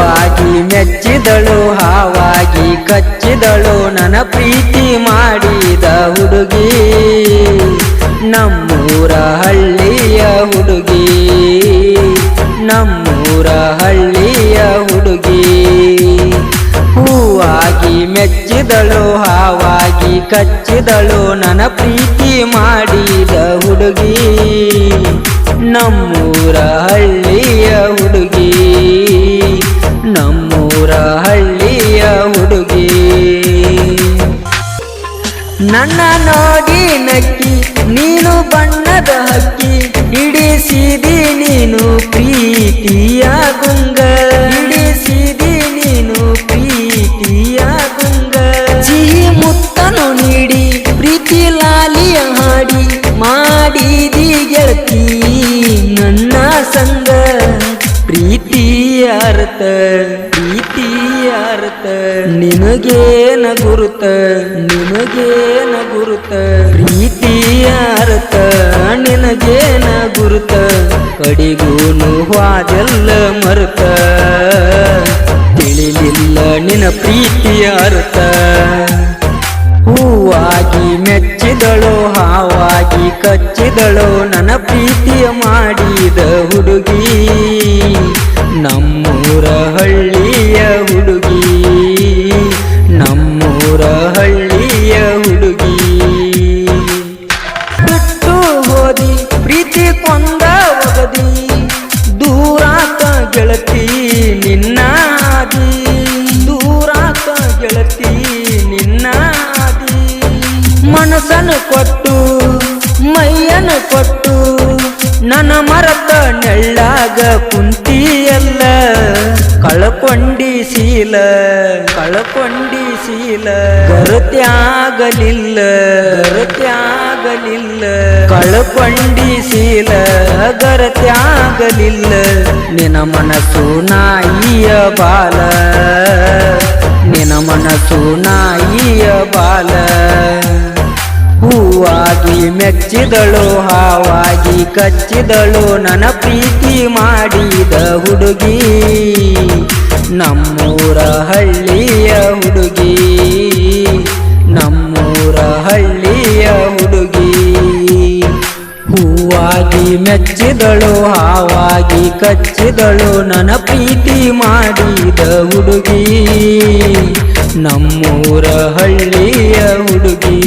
ಹೂವಾಗಿ ಮೆಚ್ಚಿದಳು, ಹಾವಾಗಿ ಕಚ್ಚಿದಳು, ನನ್ನ ಪ್ರೀತಿ ಮಾಡಿದ ಹುಡುಗಿ. ನಮ್ಮೂರ ಹಳ್ಳಿಯ ಹುಡುಗಿ, ನಮ್ಮೂರ ಹಳ್ಳಿಯ ಹುಡುಗಿ. ಹೂವಾಗಿ ಮೆಚ್ಚಿದಳು, ಹಾವಾಗಿ ಕಚ್ಚಿದಳು, ನನ್ನ ಪ್ರೀತಿ ಮಾಡಿದ ಹುಡುಗಿ. ನಮ್ಮೂರ ಹಳ್ಳಿಯ ಹುಡುಗಿ. ನಮ್ಮೂರ ಹಳ್ಳಿಯ ಹುಡುಗಿ. ನನ್ನ ನೋಡಿ ನಕ್ಕಿ, ನೀನು ಬಣ್ಣದ ಹಕ್ಕಿ, ಹಿಡಿಸಿದಿ ನೀನು ಪ್ರೀತಿಯ ಗುಂಗ ಹಿಡಿಸಿದಿ ನೀನು ಪ್ರೀತಿಯ ಗುಂಗ ಸಿಹಿ ಮುತ್ತನು ನೀಡಿ, ಪ್ರೀತಿ ಲಾಲಿಯ ಹಾಡಿ, ಮಾಡಿದಿ ಅರ್ಥ ಪ್ರೀತಿ ಅರ್ಥ ನಿನಗೇನ ಗುರುತ ನಿನಗೇನ ಗುರುತ. ಪ್ರೀತಿ ಅರ್ಥ ನಿನಗೇನ ಗುರುತ. ಕಡಿಗೂನು ವಾದೆಲ್ಲ ಮರುತ. ತಿಳಿಲಿಲ್ಲ ನಿನ ಪ್ರೀತಿ ಅರ್ಥ ಹೂವಾಗಿ ಮೆಚ್ಚಿದಳು, ಹಾವಾಗಿ ಕಚ್ಚಿದಳು. ನನ್ನ ಪ್ರೀತಿಯ ಮಾಡಿದ ಹುಡುಗಿ. ಪ್ರೀತಿ ಕೊಂದ ಒಗದಿ ದೂರಾತ ಗೆಳತಿ ನಿನ್ನ ಆದಿ ದೂರಾತ ಗೆಳತಿ ನಿನ್ನ ಆದಿ ಮನಸ್ಸನ್ನು ಕೊಟ್ಟು ಮೈಯನ್ನು ಕೊಟ್ಟು ನನ್ನ ಮರತ ನೆಳ್ಳಾಗ ಕುಂತಿಯಲ್ಲ ಕಳಕೊಂಡಿ ಶೀಲ ಕಳಕೊಂಡಿ ಶೀಲ ಗರತ್ಯಾಗಲಿಲ್ಲ ಗರತ್ಯಾಗಲಿಲ್ಲ ಕಳಕೊಂಡಿ ಶೀಲ ಗರತ್ಯಾಗಲಿಲ್ಲ ನಿನ ಮನಸ್ಸು ನಾಯಿಯ ಬಾಲ. ನಿನ ಮನಸ್ಸು ನಾಯಿಯ ಬಾಲ. ಹೂವಾಗಿ ಮೆಚ್ಚಿದಳು, ಹಾವಾಗಿ ಕಚ್ಚಿದಳು, ನನ್ನ ಪ್ರೀತಿ ಮಾಡಿದ ಹುಡುಗಿ. ನಮ್ಮೂರ ಹಳ್ಳಿಯ ಹುಡುಗಿ. ಹೂವಾಗಿ ಮೆಚ್ಚಿದಳು ಹಾವಾಗಿ ಕಚ್ಚಿದಳು ನನ್ನ ಪ್ರೀತಿ ಮಾಡಿದ ಹುಡುಗಿ. ನಮ್ಮೂರ ಹಳ್ಳಿಯ ಹುಡುಗಿ.